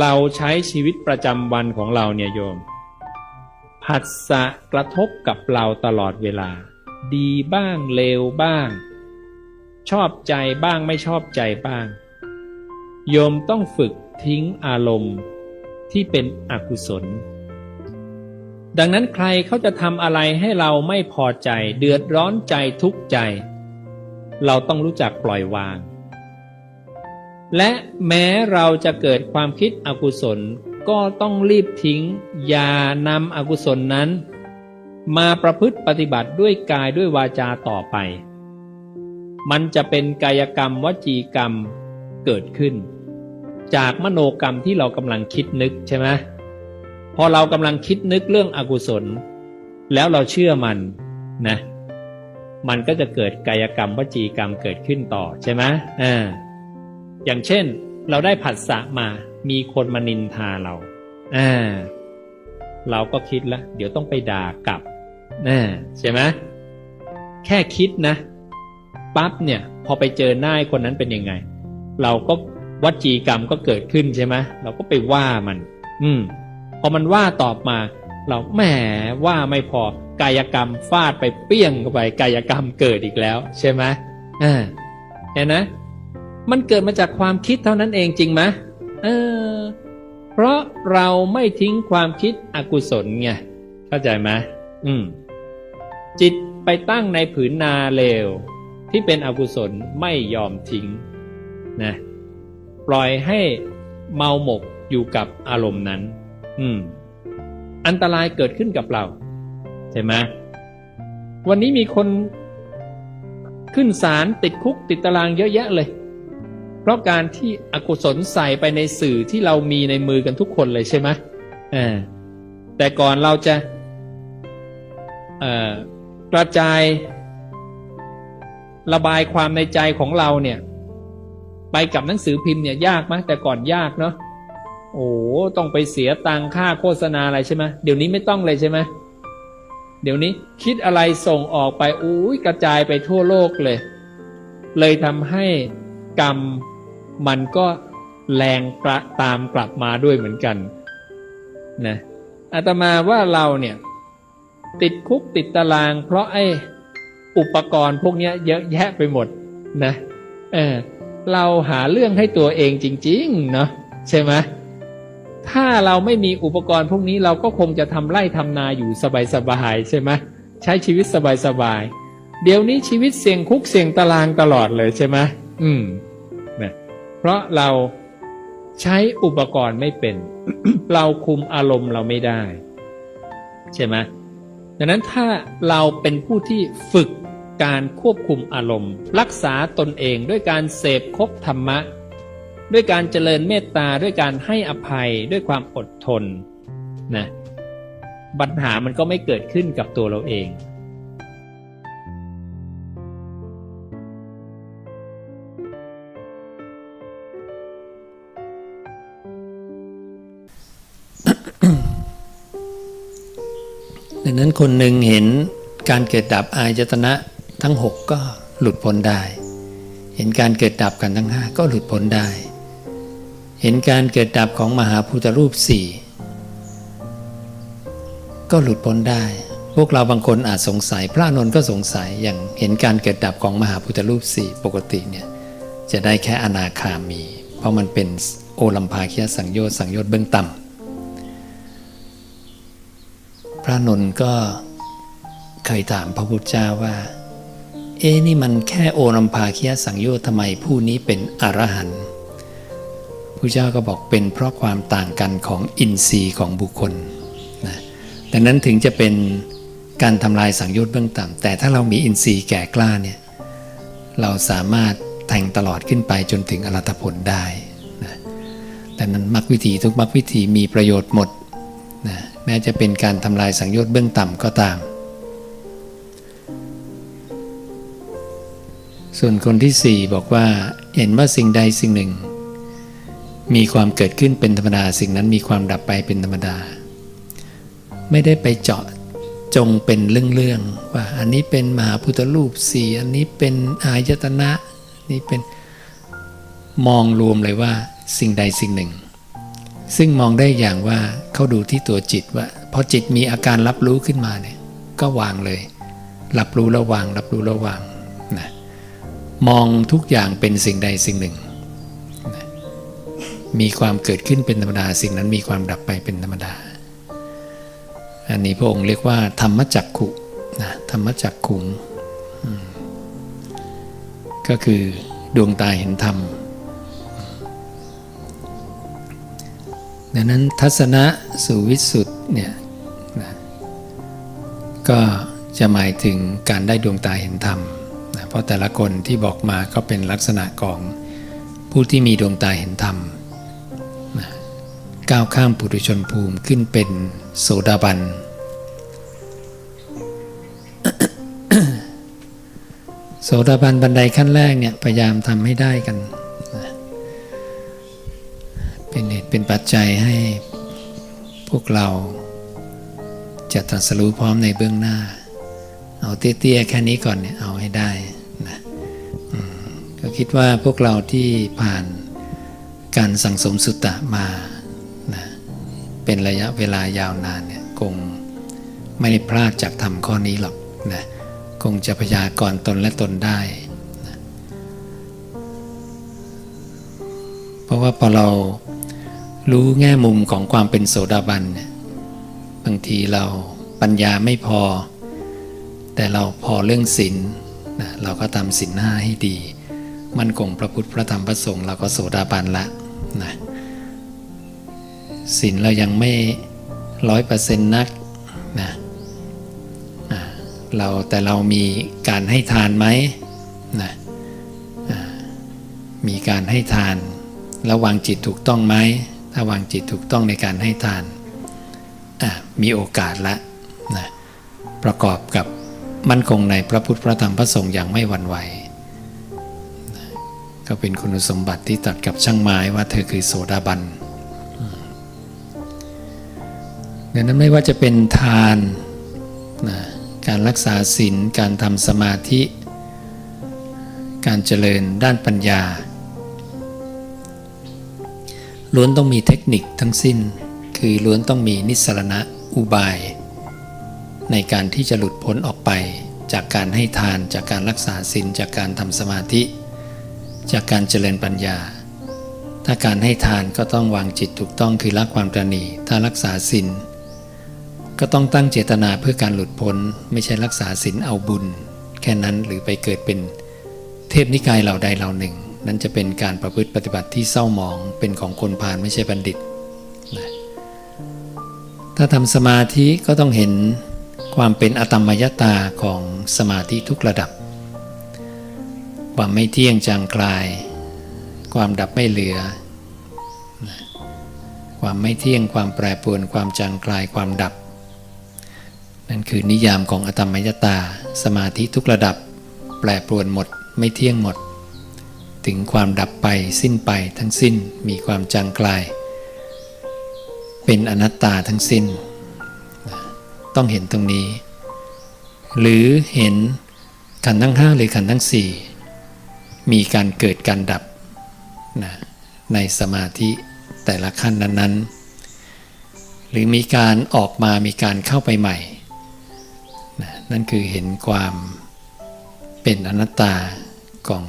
เราใช้ชีวิตประจำวันของเราเนี่ยโยม ผัสสะกระทบกับเราตลอดเวลา ดีบ้างเลวบ้าง ชอบใจบ้างไม่ชอบใจบ้าง โยมต้องฝึกทิ้งอารมณ์ที่เป็นอกุศล ดังนั้นใครเขาจะทำอะไรให้เราไม่พอใจ เดือดร้อนใจทุกข์ใจ เราต้องรู้จักปล่อยวาง และแม้เราจะเกิดความคิดอกุศลก็ต้องรีบทิ้ง อย่านำอกุศลนั้น มาประพฤติปฏิบัติด้วยกายด้วยวาจาต่อไป มันจะเป็นกายกรรมวจีกรรมเกิดขึ้น จากมโนกรรมที่เรากำลังคิดนึกใช่ไหมพอเรากำลังคิดนึกเรื่องอกุศล แล้วเราเชื่อมันนะ มันก็จะเกิดกายกรรมวจีกรรมเกิดขึ้นต่อใช่ไหมอ่า อย่างเช่น เราได้ผัสสะมา มีคนมานินทาเราอ่าเราก็คิดแล้วเดี๋ยวต้องไปด่ากลับอ่ใช่ไหมแค่คิดนะปั๊บเนี่ย พอไปเจอหน้าคนนั้นเป็นยังไง เราก็วัจีกรรมก็เกิดขึ้นใช่ไหมเราก็ไปว่ามัน อืม พอมันว่าตอบมา เราแหมว่าไม่พอกายกรรมฟาดไปเปี้ยงเข้าไปกายกรรมเกิดอีกแล้ว ใช่ไหมอ่าเห็นนะ มันเกิดมาจากความคิดเท่านั้นเองจริงไหมเออ เพราะเราไม่ทิ้งความคิดอกุศลไงเข้าใจไหมอืม จิตไปตั้งในผืนนาเลว ที่เป็นอกุศลไม่ยอมทิ้งนะปล่อยให้เมาหมกอยู่กับอารมณ์นั้น อืม อันตรายเกิดขึ้นกับเรา ใช่ไหมวันนี้มีคนขึ้นศาลติดคุกติดตารางเยอะแยะเลย เพราะการที่อกุศลใส่ไปในสื่อที่เรามีในมือกันทุกคนเลยใช่ไหมอ่าแต่ก่อนเราจะกระจายระบายความในใจของเราเนี่ย ไปกับหนังสือพิมพ์เนี่ยยากไหมแต่ก่อนยากเนาะโอ้ต้องไปเสียตังค่าโฆษณาอะไรใช่ไหมเดี๋ยวนี้ไม่ต้องเลยใช่ไหมเดี๋ยวนี้คิดอะไรส่งออกไปอุ้ยกระจายไปทั่วโลกเลย เลยทำให้กรรม มันก็แรงระตามกลับมาด้วยเหมือนกันนะอาตมาว่าเราเนี่ย ติดคุกติดตาราง เพราะไอ้อุปกรณ์พวกนี้เยอะแยะไปหมดนะ เออ เราหาเรื่องให้ตัวเองจริง ๆ เนาะใช่ไหมถ้าเราไม่มีอุปกรณ์พวกนี้เราก็คงจะทำไร่ทำนาอยู่สบายๆใช่ไหมใช้ชีวิตสบายๆเดี๋ยวนี้ชีวิตเสี่ยงคุกเสี่ยงตารางตลอดเลยใช่ไหมอืม ราะเราใช้อุปกรณ์ไม่เป็น เราคุมอารมณ์เราไม่ได้ ใช่ไหมดังนั้นถ้าเราเป็นผู้ที่ฝึกการควบคุมอารมณ์ รักษาตนเองด้วยการเสพคบธรรมะ ด้วยการเจริญเมตตาด้วยการให้อภัยด้วยความอดทนนะปัญหามันก็ไม่เกิดขึ้นกับตัวเราเอง นั้นคนหนึ่งเห็นการเกิดดับอายตนะทั้งหกก็หลุดพ้นได้ เห็นการเกิดดับกันทั้งห้าก็หลุดพ้นได้ เห็นการเกิดดับของมหาพุทธรูปสี่ก็หลุดพ้นได้ พวกเราบางคนอาจสงสัย พระนนท์ก็สงสัยอย่างเห็นการเกิดดับของมหาพุทธรูปสี่ปกติเนี่ยจะได้แค่อนาคามี เพราะมันเป็นโอลัมพาคียสังโยชน์สังโยชน์เบื้องต่ำ พระนนท์ก็เคยถามพระพุทธเจ้าว่า เอ๊นี่มันแค่โอรัมพาคียสังโยชน์ทำไมผู้นี้เป็นอรหันต์พระเจ้าก็บอกเป็นเพราะความต่างกันของอินทรีย์ของบุคคลนะดังนั้นถึงจะเป็นการทำลายสังโยชน์เบื้องต่ำแต่ถ้าเรามีอินทรีย์แก่กล้าเนี่ยเราสามารถแทงตลอดขึ้นไปจนถึงอรัตผลได้นะดังนั้นมรรควิธีทุกมรรควิธีมีประโยชน์หมด นะแม้จะเป็นการทำลายสังโยชน์เบื้องต่ำก็ตาม ส่วนคนที่สี่บอกว่าเห็นว่าสิ่งใดสิ่งหนึ่ง มีความเกิดขึ้นเป็นธรรมดา สิ่งนั้นมีความดับไปเป็นธรรมดา ไม่ได้ไปเจาะจงเป็นเรื่องๆว่าอันนี้เป็นมหาพุทธรูปสี่อันนี้เป็นอายตนะนี่เป็นมองรวมเลยว่าสิ่งใดสิ่งหนึ่ง ซึ่งมองได้อย่างว่าเขาดูที่ตัวจิตว่าพอจิตมีอาการรับรู้ขึ้นมาเนี่ยก็วางเลย รับรู้แล้วาง รับรู้แล้วางนะมองทุกอย่างเป็นสิ่งใดสิ่งหนึ่งนะมีความเกิดขึ้นเป็นธรรมดา สิ่งนั้นมีความดับไปเป็นธรรมดา อันนี้พระองค์เรียกว่า ธรรมจักขุนะธรรมจักขุงก็คือดวงตาเห็นธรรม ดังนั้นทัศนะสู่วิสุทธ์เนี่ยนะก็จะหมายถึงการได้ดวงตาเห็นธรรมนะเพราะแต่ละคนที่บอกมาก็เป็นลักษณะของผู้ที่มีดวงตาเห็นธรรมนะก้าวข้ามปุถุชนภูมิขึ้นเป็นโสดาบันโสดาบันบันไดขั้นแรกเนี่ยพยายามทำให้ได้กัน เป็นปัจจัยให้พวกเรา จะตรัสรู้พร้อมในเบื้องหน้า เอาเตี้ยๆแค่นี้ก่อนเนี่ยเอาให้ได้นะก็คิดว่าพวกเราที่ผ่านการสั่งสมสุตตะมานะเป็นระยะเวลายาวนานเนี่ยคงไม่ได้พลาดจากทำข้อนี้หรอกนะคงจะพยากรณ์ตนและตนได้เพราะว่าพอเรา รู้แง่มุมของความเป็นโสดาบันเนี่ยบางทีเราปัญญาไม่พอ แต่เราพอเรื่องศีลเราก็ทำศีลห้าให้ดี มั่นคงพระพุทธพระธรรมพระสงฆ์เราก็โสดาบันละนะศีลเรายังไม่ร้อยเปอร์เซ็นต์นักนะเราแต่เรามีการให้ทานไหมนะมีการให้ทานแล้ววางจิตถูกต้องไหม ถ้าวางจิตถูกต้องในการให้ทานมีโอกาสละนะประกอบกับมั่นคงในพระพุทธพระธรรมพระสงฆ์อย่างไม่หวั่นไหวนะก็เป็นคุณสมบัติที่ตัดกับช่างไม้ว่าเธอคือโสดาบันดังนั้นไม่ว่าจะเป็นทานนะการรักษาศีลการทำสมาธิ การเจริญด้านปัญญา ล้วนต้องมีเทคนิคทั้งสิ้น คือล้วนต้องมีนิสรณะอุบาย ในการที่จะหลุดพ้นออกไป จากการให้ทานจากการรักษาศีลจากการทำสมาธิ จากการเจริญปัญญา ถ้าการให้ทานก็ต้องวางจิตถูกต้องคือละความตรณีถ้ารักษาศีลก็ต้องตั้งเจตนาเพื่อการหลุดพ้น ไม่ใช่รักษาศีลเอาบุญ แค่นั้นหรือไปเกิดเป็นเทพนิกายเหล่าใดเหล่าหนึ่ง นั้นจะเป็นการประพฤติปฏิบัติที่เศร้าหมองเป็นของคนพาลไม่ใช่บัณฑิตนะถ้าทำสมาธิก็ต้องเห็นความเป็นอตมยตาของสมาธิทุกระดับ ความไม่เที่ยงจางคลาย ความดับไม่เหลือนะความไม่เที่ยงความแปรปรวนความจางคลายความดับ นั่นคือนิยามของอตมมยตา สมาธิทุกระดับ แปรปรวนหมดไม่เที่ยงหมด ถึงความดับไปสิ้นไปทั้งสิ้นมีความจางคลาย เป็นอนัตตาทั้งสิ้น ต้องเห็นตรงนี้ หรือเห็นขันทั้งห้าหรือขันทั้งสี่มีการเกิดการดับนะในสมาธิแต่ละขั้นนั้นๆ หรือมีการออกมามีการเข้าไปใหม่นะนั่นคือเห็นความเป็นอนัตตาของ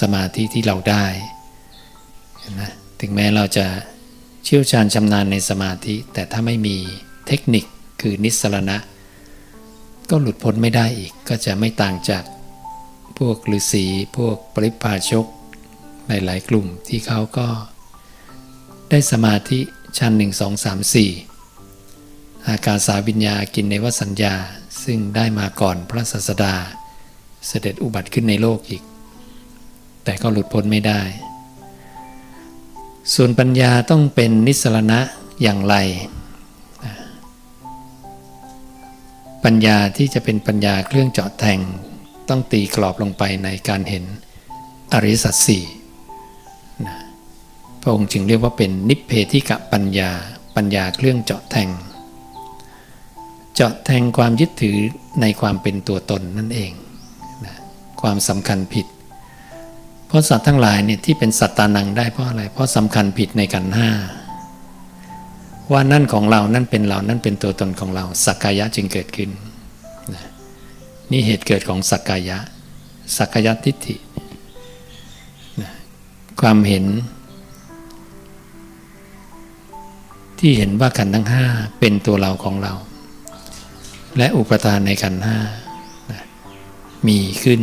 สมาธิที่เราได้นะถึงแม้เราจะเชี่ยวชาญชำนาญในสมาธิ แต่ถ้าไม่มีเทคนิคคือนิสรณะ ก็หลุดพ้นไม่ได้อีกก็จะไม่ต่างจากพวกฤาษีพวกปริพาชกหลายๆ กลุ่มที่เขาก็ได้สมาธิชั้นหนึ่งสองสามสี่อากาสาวิญญากินในวสัญญาซึ่งได้มาก่อนพระศาสดา เสด็จอุบัติขึ้นในโลกอีก แต่ก็หลุดพ้นไม่ได้ ส่วนปัญญาต้องเป็นนิสรณะอย่างไร ปัญญาที่จะเป็นปัญญาเครื่องเจาะแทง ต้องตีกรอบลงไปในการเห็นอริสัจสี่นะพระองค์จึงเรียกว่าเป็นนิพเพธิกะปัญญา ปัญญาเครื่องเจาะแทง เจาะแทงความยึดถือในความเป็นตัวตนนั่นเองนะความสำคัญผิด เพราะสัตว์ทั้งหลายเนี่ยที่เป็นสัตตานังได้เพราะอะไร เพราะสำคัญผิดในกันห้าว่านั่นของเรา นั่นเป็นเรา นั่นเป็นตัวตนของเรา สักกายะจึงเกิดขึ้น นี่เหตุเกิดของสักกายะ สักกายทิฏฐิ ความเห็น ที่เห็นว่าขันทั้งห้าเป็นตัวเราของเรา และอุปทานในขันห้ามีขึ้น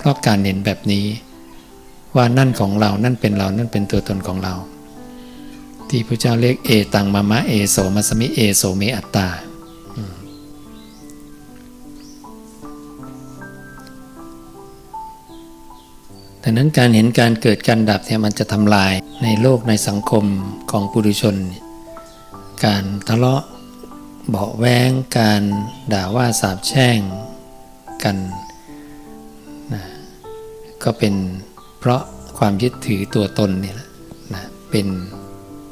เพราะการเห็นแบบนี้ ว่านั่นของเรานั่นเป็นเรานั่นเป็นตัวตนของเรา ที่พระเจ้าเรียกเอตังมามะเอโสมัสมิเอโสเมอัตตาดังนั้นการเห็นการเกิดการดับเนี่ยมันจะทำลายในโลกในสังคมของปุถุชน การทะเลาะเบาแวงการด่าว่าสาบแช่งกัน ก็เป็นเพราะความยึดถือตัวตนนี่แหละนะเป็น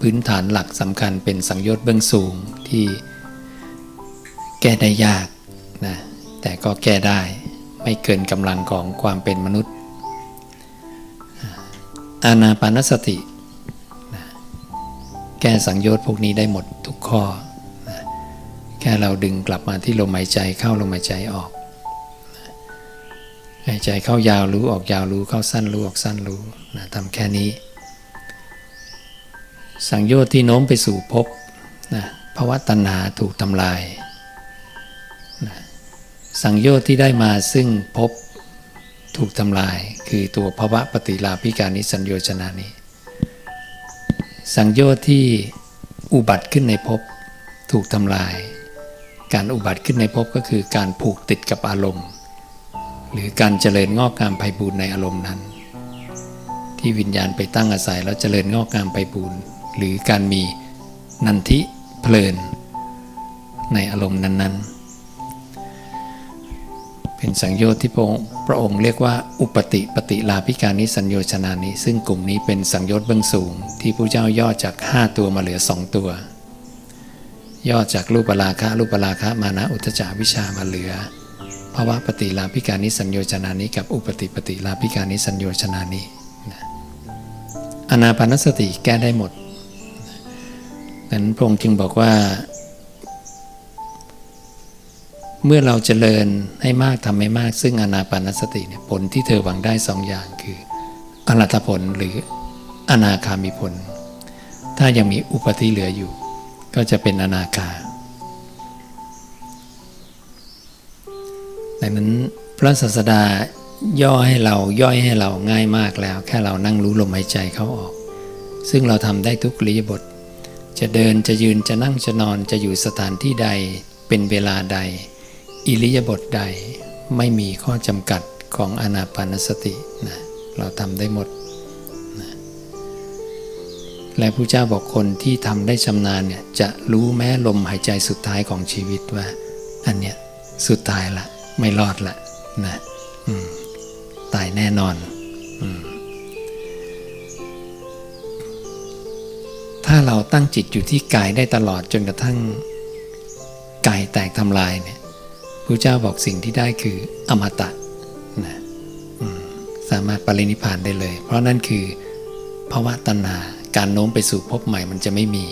พื้นฐานหลักสำคัญเป็นสังโยชน์เบื้องสูงที่แก้ได้ยากนะแต่ก็แก้ได้ไม่เกินกำลังของความเป็นมนุษย์ อานาปานสตินะแก้สังโยชน์พวกนี้ได้หมดทุกข้อนะแค่เราดึงกลับมาที่ลมหายใจเข้าลมหายใจออก หายใจเข้ายาวรู้ออกยาวรู้เข้าสั้นรู้ออกสั้นรู้นะทำแค่นี้ สังโยชน์ที่โน้มไปสู่ภพนะภาวะตัณหาถูกทำลายนะสังโยชน์ที่ได้มาซึ่งภพถูกทำลาย คือตัวภาวะปฏิลาภิการนิสัญโยชนะนี้ สังโยชน์ที่อุบัติขึ้นในภพถูกทำลาย การอุบัติขึ้นในภพก็คือการผูกติดกับอารมณ์ หรือการเจริญงอกงามไพบูรณ์ในอารมณ์นั้น ที่วิญญาณไปตั้งอาศัยแล้วเจริญงอกงามไพบูรณ์หรือการมีนันทิเพลิน ในอารมณ์นั้น ๆ เป็นสังโยชน์ที่พระองค์งเรียกว่า อุปติปฏิลาภิการนิสัญโยชนานิซึ่งกลุ่มนี้เป็นสังโยชน์เบื้องสูง ที่พระเจ้าย่อจาก 5 ตัวมาเหลือ 2 ตัว ย่อจากรูปราคะรูปราคะมานะอุทจาวิชามาเหลือ ภาวะปฏิลาภิการนิสัญโยชนานิกับอุปติปฏิลาภิการนิสัญโยชนานินะอนาปานสติแก้ได้หมดนั้นพระองค์จึงบอกว่า เมื่อเราเจริญให้มากทำให้มาก ซึ่งอนาปานสติเนี่ยผลที่เธอหวังได้สองอย่างคืออรัตผลหรืออนาคามิผล ถ้ายังมีอุปธิเหลืออยู่ ก็จะเป็นอนาคา ดังนั้นพระศาสดาย่อให้เราย่อยให้เราง่ายมากแล้ว แค่เรานั่งรู้ลมหายใจเข้าออก ซึ่งเราทำได้ทุกริยบท จะเดินจะยืนจะนั่งจะนอนจะอยู่สถานที่ใดเป็นเวลาใด อิริยาบถใดไม่มีข้อจำกัดของอนาปานสตินะเราทำได้หมดนะและพระเจ้าบอกคนที่ทำได้ชำนาญเนี่ยจะรู้แม้ลมหายใจสุดท้ายของชีวิตว่า อันเนี้ยสุดท้ายละ ไม่รอดละนะตายแน่นอนอถ้าเราตั้งจิตอยู่ที่กายได้ตลอดจนกระทั่งกายแตกทำลายเนี่ยพระเจ้าบอกสิ่งที่ได้คืออมตะนะสามารถปรินิพานได้เลย เพราะนั่นคือภาวะตัณหาการโน้มไปสู่ภพใหม่มันจะไม่มี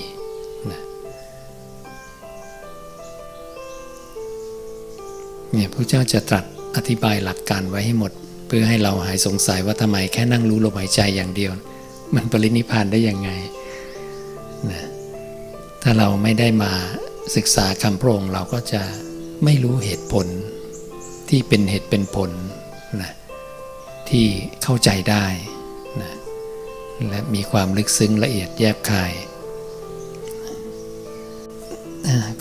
เนี่ยพระเจ้าจะตรัสอธิบายหลักการไว้ให้หมด เพื่อให้เราหายสงสัยว่าทำไมแค่นั่งรู้ลมหายใจอย่างเดียว มันปรินิพพานได้ยังไงนะถ้าเราไม่ได้มาศึกษาคำพระองค์เราก็จะไม่รู้เหตุผลที่เป็นเหตุเป็นผลนะที่เข้าใจได้นะและมีความลึกซึ้งละเอียดแยบคาย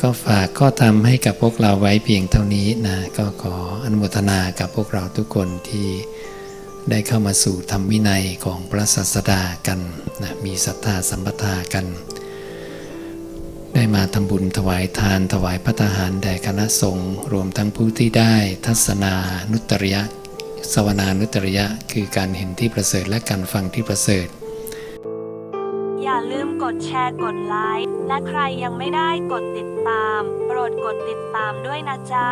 ก็ฝากข้อธรรมให้กับพวกเราไว้เพียงเท่านี้นะก็ขออนุโมทนากับพวกเราทุกคนที่ได้เข้ามาสู่ธรรมวินัยของพระศาสดากันนะมีศรัทธาสัมปทากัน ได้มาทำบุญถวายทานถวายพระทหารแด่คณะสงฆ์รวมทั้งผู้ที่ได้ทัศนานุตริยะสวนานุตริยะ คือการเห็นที่ประเสริฐและการฟังที่ประเสริฐ กดแชร์กดไลค์และใครยังไม่ได้กดติดตาม โปรดกดติดตามด้วยนะจ๊ะ